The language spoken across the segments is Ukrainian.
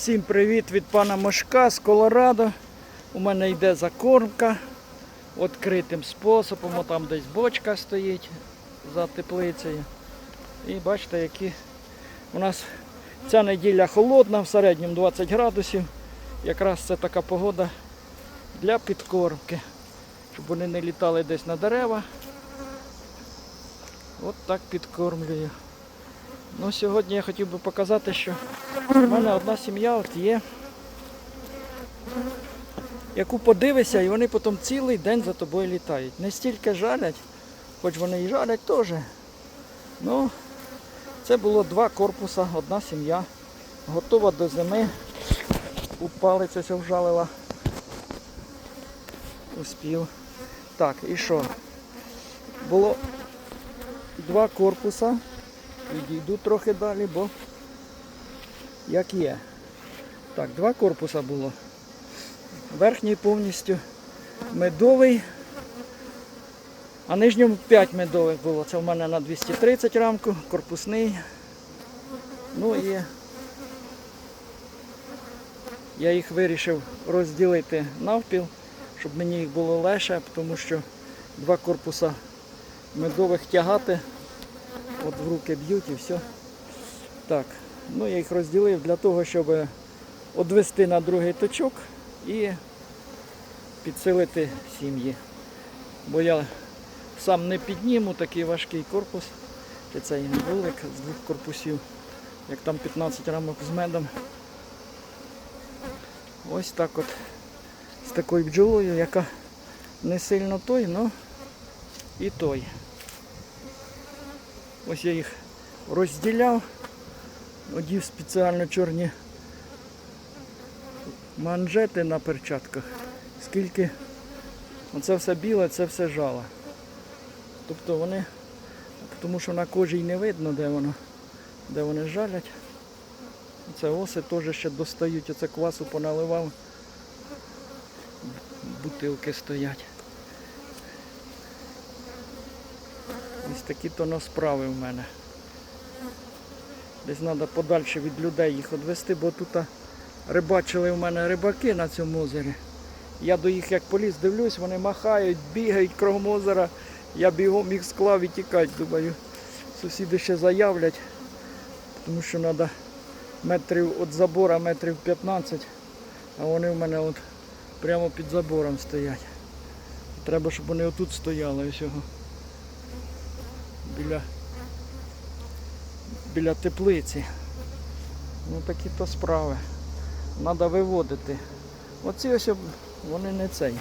Всім привіт від пана Мошка з Колорадо. У мене йде закормка відкритим способом. Там десь бочка стоїть за теплицею. І бачите, які у нас ця неділя холодна, в середньому 20 градусів. Якраз це така погода для підкормки, щоб вони не літали десь на дерева. От так підкормлюю. Ну, сьогодні я хотів би показати, що в мене одна сім'я от є, яку подивишся, і вони потім цілий день за тобою літають. Не стільки жалять, хоч вони і жалять теж. Ну, це було два корпуса, одна сім'я. Готова до зими. У палець ось вжалила. Успів. Так, і що? Було два корпуса. Відійду трохи далі, бо як є. Так, два корпуса було. Верхній повністю медовий, а нижньому 5 медових було. Це в мене на 230 рамку, корпусний. Ну і я їх вирішив розділити навпіл, щоб мені їх було легше, тому що два корпуса медових тягати. От в руки б'ють і все. Так, ну я їх розділив для того, щоб одвести на другий точок і підсилити сім'ї. Бо я сам не підніму такий важкий корпус, чи цей вулик з двох корпусів, як там 15 рамок з медом. Ось так от з такою бджолою, яка не сильно той, але і той. Ось я їх розділяв, одів спеціально чорні манжети на перчатках. Скільки оце все біле, це все жало. Тобто вони, тому що на кожі й не видно, де воно, де вони жалять. Це оси теж ще достають, оце квасу поналивав. Бутилки стоять. Ось такі то на справи в мене. Десь треба подальше від людей їх відвести, бо тут рибачили в мене рибаки на цьому озері. Я до їх як поліз дивлюсь, вони махають, бігають кругом озера. Я бігом їх склав і тікать, думаю. Сусіди ще заявлять, тому що треба метрів від забора, метрів 15, а вони в мене от прямо під забором стоять. Треба, щоб вони отут стояли усього біля, біля теплиці. Ну такі то справи. Треба виводити. Оці ось вони не цей.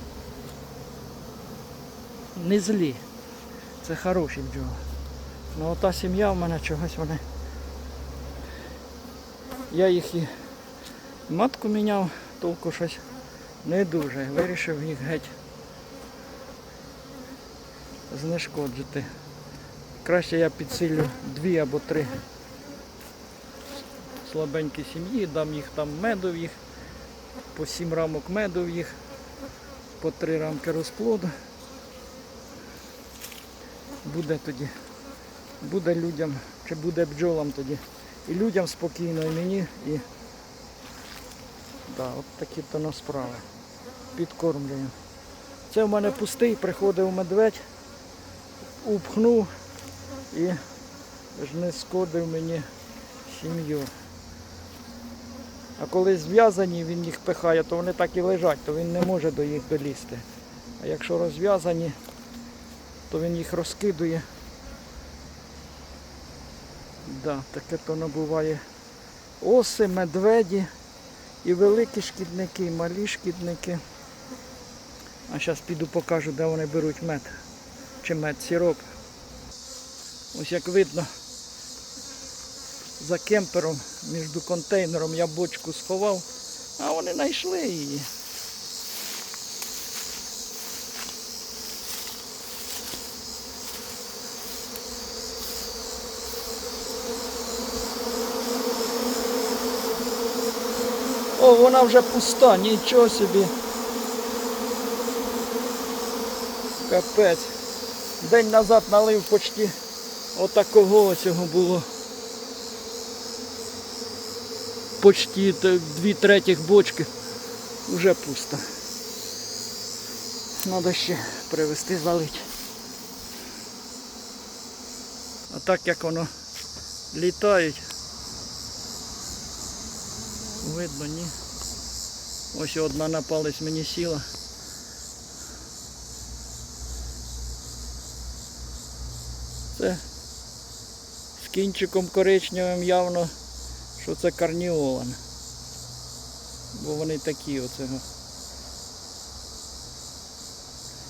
Не злі. Це хороші бджоли. Ну ота сім'я в мене чогось вони. Я їх і матку міняв, толку щось не дуже. Вирішив їх геть знешкоджити. Краще я підсилю дві або три слабенькі сім'ї, дам їх там меду в їх, по сім рамок меду в їх, по три рамки розплоду. Буде тоді, буде людям, чи буде бджолам тоді. І людям спокійно, і мені, і да, от такі то на справи. Підкормлюю. Це в мене пустий, приходив медведь, упхнув і ж не скодив мені сім'ю. А коли зв'язані, він їх пихає, то вони так і лежать, то він не може до їх долізти. А якщо розв'язані, то він їх розкидує. Да, таке то набуває. Оси, медведі і великі шкідники, і малі шкідники. А зараз піду покажу, де вони беруть мед. Чи мед сироп. Ось як видно, за кемпером між контейнером я бочку сховав, а вони знайшли її. О, вона вже пуста, нічого собі. Капець. День назад налив почти отакого цього було. почти дві третіх бочки вже пусто. Треба ще привезти залить. А так як воно літають, видно, ні. Ось одна на палець мені сіла. Це кінчиком коричневим явно, що це карніолан. Бо вони такі оцього.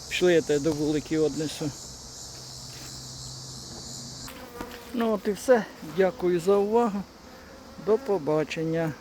Пішли я тебе до вуликів однесу. Ну от і все. Дякую за увагу. До побачення.